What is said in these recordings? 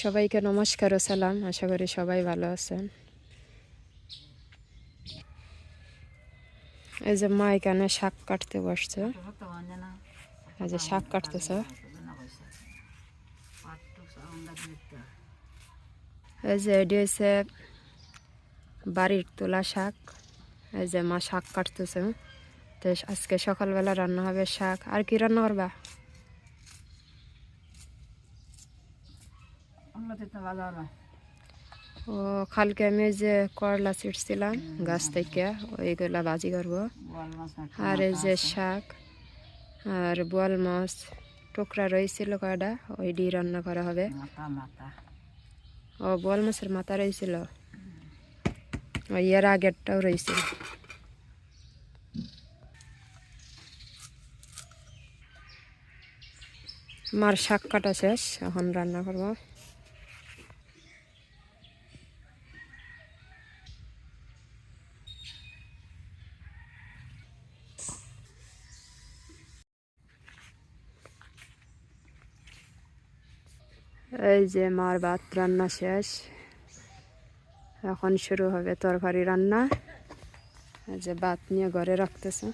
সবাইকে নমস্কার ও সালাম। আশা করি সবাই ভালো আছেন। এই যে মা এখানে শাক কাটতে বসছে। এই যে শাক কাটতেছে। এই যে এটি হচ্ছে বাড়ির তোলা শাক। এই যে মা শাক কাটতেছে। তো আজকে সকালবেলা রান্না হবে শাক। আর কি রান্না করবা? ও কালকে আমি ওই যে করলা ছিটছিলাম গাছ থেকে ওইগুলা ভাজি করব। আর এই যে শাক আর বোয়াল মাছ টুকরা রয়েছিল কয়টা ওই দিয়ে রান্না করা হবে। ও বোয়াল মাছের মাথা রয়েছিল? এর আগেরটাও রয়েছিল। মার শাক কাটা শেষ এখন রান্না করব। এই যে মার ভাত রান্না শেষ। এখন শুরু হবে তরকারি রান্না। এই যে ভাত নিয়ে ঘরে রাখতেছে।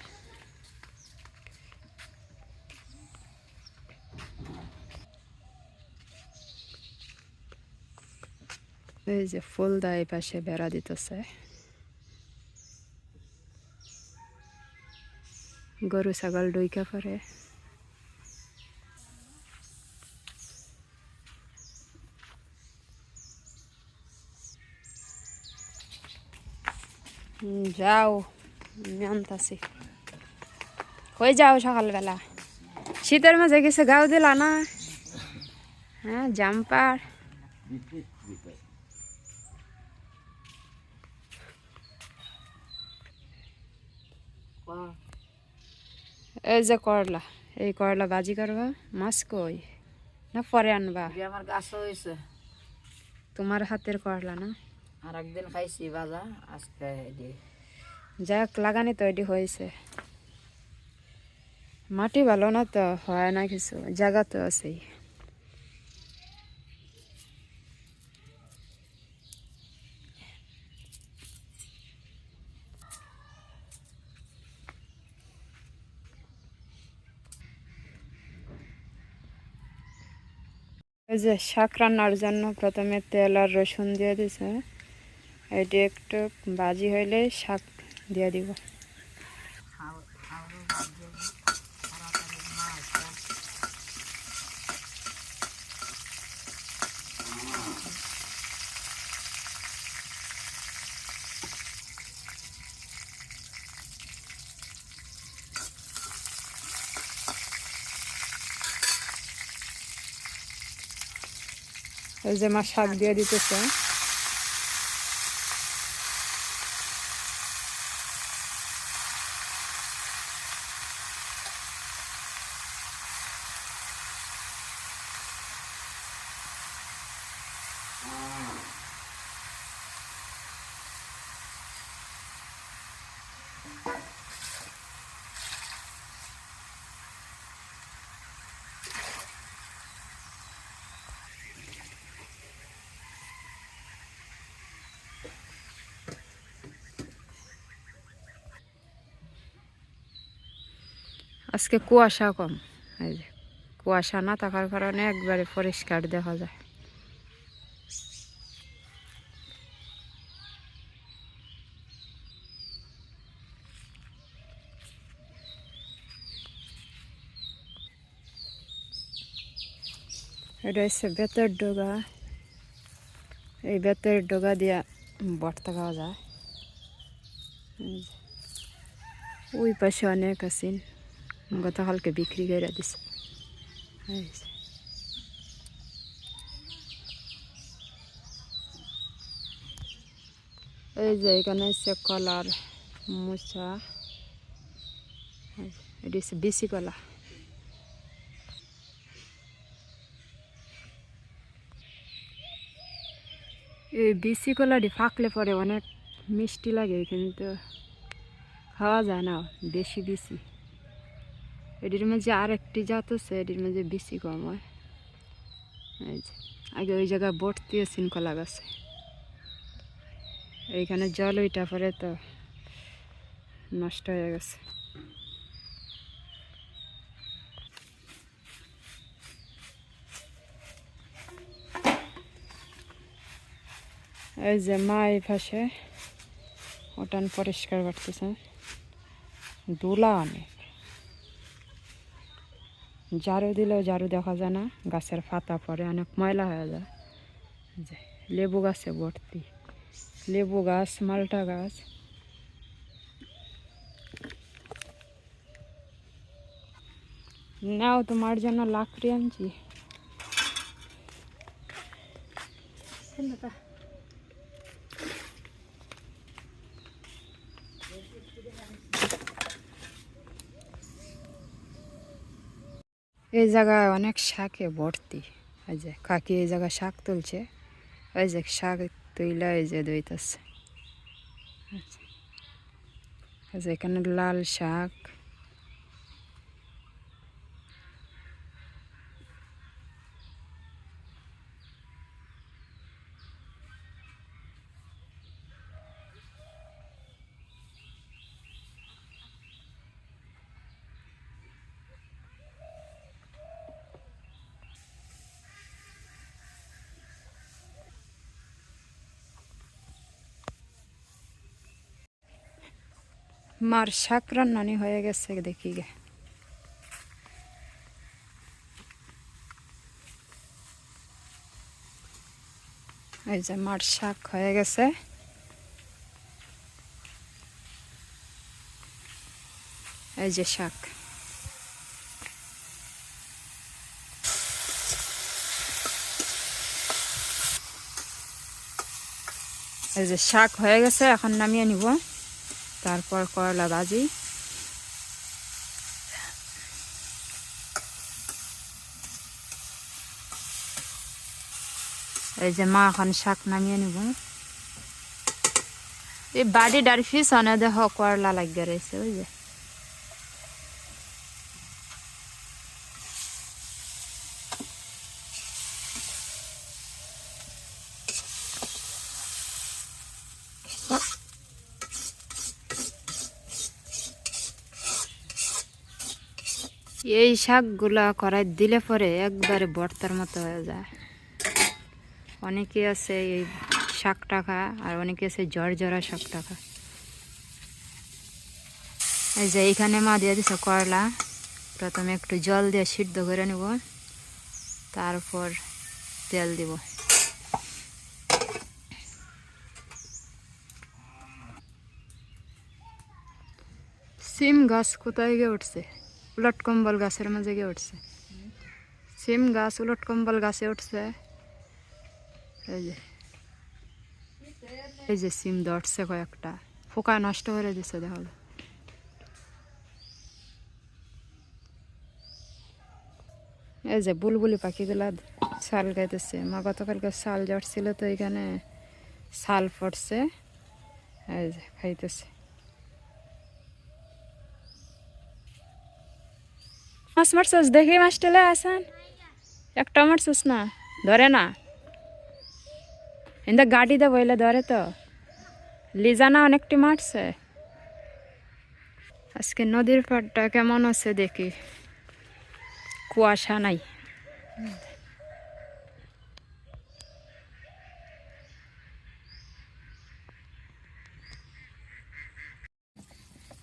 এই যে ফুল এই পাশে বেড়া দিতেছে। গরু ছাগল ডুইকা পরে যাও আনতাছি কই যাও সকালবেলা? শীতের মাঝে কিছু গাও দিলা না? হ্যাঁ জাম্পার এই যে করলা এই করলা বাজি করবা মাছ কই? না পরে আনবা? আমার গাছ হয়েছে। তোমার হাতের করলা না? আর একদিন খাইছি বাজা আজকে এটি যাক, লাগানি তৈরি হয়েছে। মাটি ভালো না তো? হয় না কিছু? জায়গা তো আছেই। যে শাক রান্নার জন্য প্রথমে তেল আর রসুন দিয়ে দিছে। এটি একটু বাজি হইলে শাক দিয়ে দিব। এই যে মা শাক দিয়ে দিতেছে। আজকে কুয়াশা কম এই যে কুয়াশা না থাকার কারণে একবারে পরিষ্কার দেখা যায়। এটা হচ্ছে বেতের ডোগা। এই বেতের ডোগা দিয়া বর্তা খাওয়া যায়। ওই পাশে অনেক আছেন, গতকালকে বিক্রি করে দিছে। এই যে। এখানে হচ্ছে কলার মোচা। এটি হচ্ছে বিসি কলা। এই বিসি কলাটি ফাঁকলে পরে অনেক মিষ্টি লাগে কিন্তু খাওয়া যায় না, বেশি বেশি। এটির মাঝে আর একটি জাত আছে, এটির মাঝে বেশি কম হয়। আগে ওই জায়গায় ভর্তি আছেন কলা গাছে। এইখানে জল ওইটা পরে তো নষ্ট হয়ে গেছে। এই যে মা এই পাশে ওটান পরিষ্কার করতেছে দোলা অনেক। ঝাড়ু দিলেও ঝাড়ু দেখা যায় না, গাছের পাতা পরে অনেক ময়লা হয়ে যায়। যে, লেবু গাছে ভর্তি। লেবু গাছ, মালটা গাছ। নাও তোমার জন্য লাকড়ি আনছি। এই জায়গায় অনেক শাকে ভর্তি। ওই যে কাকি এই জায়গায় শাক তুলছে। ওই যে শাক তুইলা এই যে দইতেছে। যে এখানে লাল শাক। মার শাক রান্নানি হয়ে গেছে দেখি গে। এই যে মার শাক হয়ে গেছে। এই যে শাক। এই যে শাক হয়ে গেছে, এখন নামিয়ে নিব। তারপর করলা ভাজি। এই যে মা এখন শাক নামিয়ে নিব। এই বাড়ি ডার ফিস অনেক দেখ করলা লাগিয়ে রয়েছে ওই যে এই শাকগুলা করাই দিলে পরে একবারে ভর্তার মতো হয়ে যায়। অনেকে আছে এই শাক টাকা আর অনেকে আছে জ্বর জরা শাক টাকা। এই যে এইখানে মা দিয়ে দিছে করলা। প্রথমে একটু জল দিয়ে সিদ্ধ করে নেব। তারপর তেল দিব। সিম গাছ কোথায় গিয়ে উঠছে? উলট কম্বল গাছের মাঝে গিয়ে উঠছে। সিম গাছ উলট কম্বল গাছে উঠছে। এই যে এই যে সিম ধরছে কয়েকটা। পোকা নষ্ট করে দিছে, দেখো। এই যে বুলবুলি পাখিগুলা শাল গাইতেছে। মা, গতকালকে শাল জড়ছিল তো এখানে শাল পড়ছে। এই যে খাইতেছে। মাছ মারছস? দেখি মাছ টেলে আসান। একটা মারছস না, ধরে না। ইন্দা গাড়িতে বইলে ধরে তো। লিজানা অনেকটি মারছে। আজকে নদীর পাড়টা কেমন আছে দেখি। কুয়াশা নাই।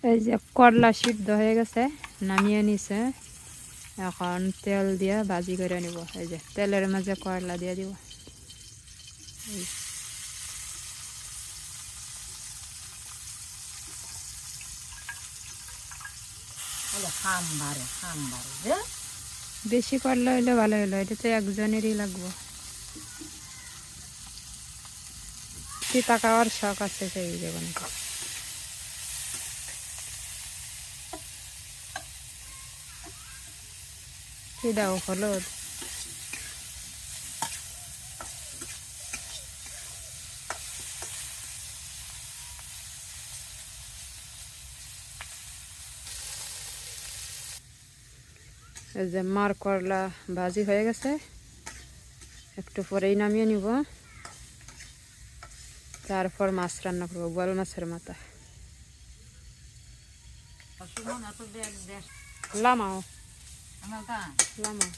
এই যে করলা সিদ্ধ হয়ে গেছে, নামিয়ে নিছে। এখন তেল দিয়ে ভাজি করে নিব। এই যে তেলের মাঝে করলা দিয়ে দিব। বেশি করলা হইলে ভালো হইল এটা তো একজনেরই লাগবো। তিতা খাওয়ার শখ আছে সেই জীবনে। কি দাও হলুদ এই যে মার করলা ভাজি হয়ে গেছে। একটু পরেই নামিয়ে নিব। তারপর মাছ রান্না করব বল মাছের মাথা। লামাও। আমার তা লামাও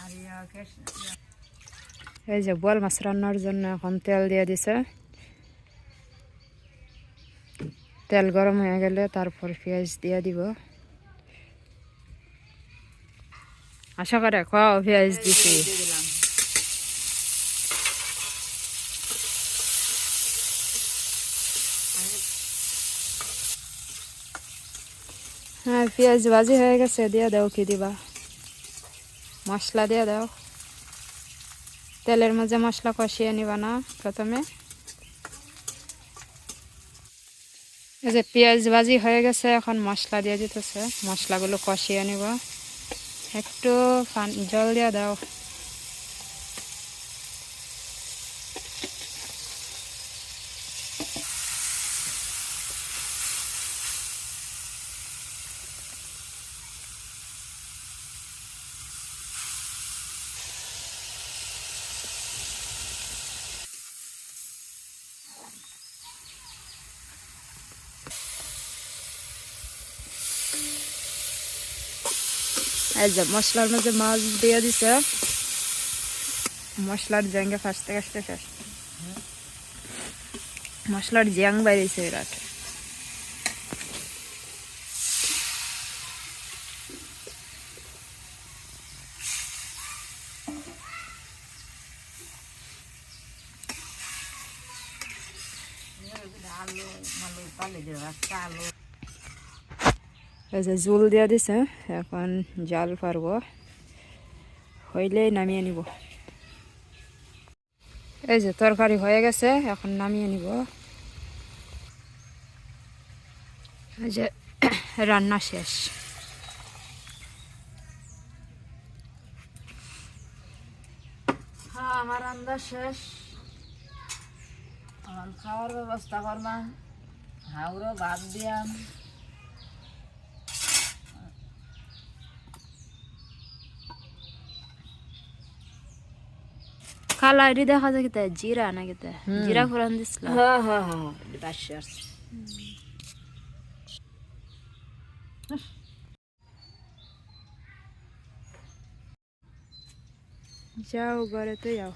আর ইয়াকে এই যে বল মাছ রান্নার জন্য এখন তেল দিয়ে দিছে। তেল গরম হয়ে গেলে তারপর পেঁয়াজ দিয়ে দিব। আশা করে খাও পেঁয়াজ দিছি। হ্যাঁ পেঁয়াজ ভাজি হয়ে গেছে, দিয়ে দাও কি দিবা? মশলা দিয়ে দাও। তেলের মাঝে মশলা কষিয়ে নিবা না প্রথমে। এই যে পেঁয়াজ ভাজি হয়ে গেছে, এখন মশলা দিয়ে দিতেছে। মশলাগুলো কষিয়ে নিব। একটু জল দিয়ে দাও। এই যে মশলার মধ্যে মাছ দিয়ে দিছে। মশলার জ্যাঙ্গে ফাঁসতে কাশতে শেষ। মশলার জ্যাং বাইরেছে বিরাট। আলু মালু পালে একটা আলু। এই যে জুল দিয়ে দিছে এখন জাল পারব হইলেই নামিয়ে নিব এই যে তরকারি হয়ে গেছে এখন নামিয়ে নিব যে রান্না শেষ আমার রান্না শেষ আমার খাওয়ার ব্যবস্থা করবাম হাওড়ো ভাত দিয়াম কালা এটি দেখা যায় কিতা জিরা না কিতা জিরা ফোড়ন দিছিল হ্যাঁ হ্যাঁ হ্যাঁ বাসি আসছে যাও ঘরে তো যাও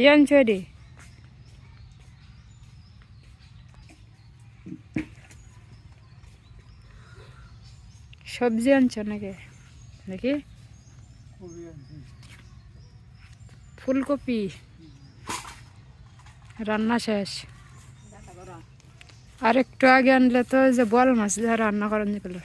কি আনছো এটি সবজি আনছো নাকি? নাকি? ফুলকপি। রান্না শেষ। আর একটু আগে আনলে তো যে বল মাছ রান্না করেন যেগুলো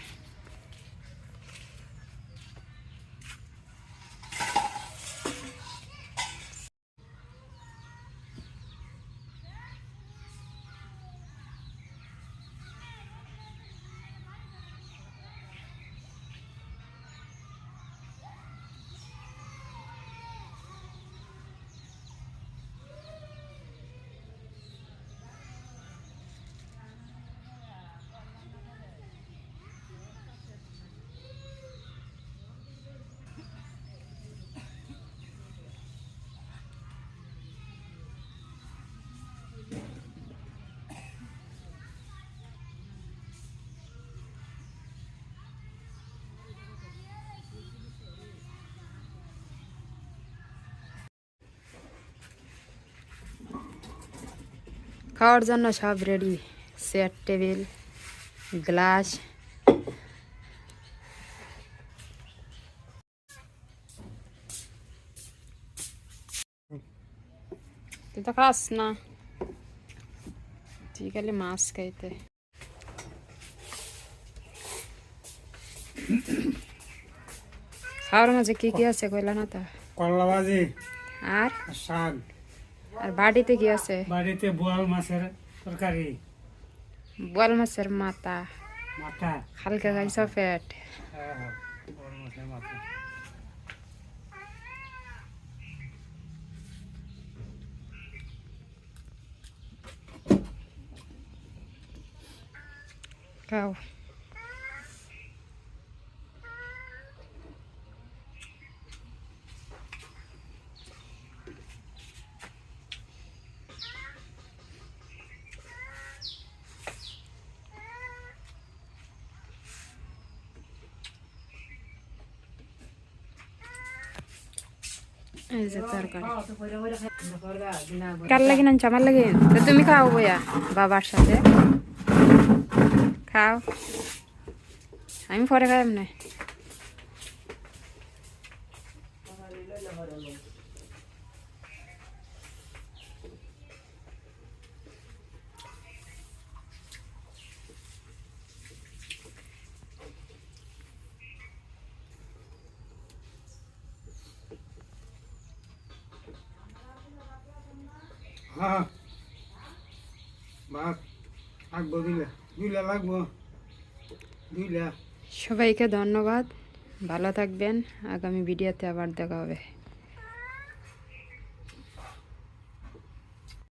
খাওয়ার জন্য সব রেডি চেয়ার টেবিল গ্লাস তুই তো খাস না। তুই খালি মাছ খাইতে। খাওয়ার মাঝে কি কি আছে কইলা না তো? করলা ভাজি আর? আর শাক। আর বাড়িতে কি আছে? বাড়িতে বোয়াল মাছের তরকারি। বোয়াল মাছের মাথা। মাথা। হালকা খাইছ পেট হ্যাঁ হ্যাঁ বোয়াল মাছের মাথা। খাও। এই যে তরকারি কার লাগে না আমার লাগে তো তুমি খাও বইয়া বাবার সাথে খাও আমি পরে খাই না হ্যাঁ। থাকব দুইলা লাগবো। সবাইকে ধন্যবাদ। ভালো থাকবেন। আগামী ভিডিওতে আবার দেখা হবে।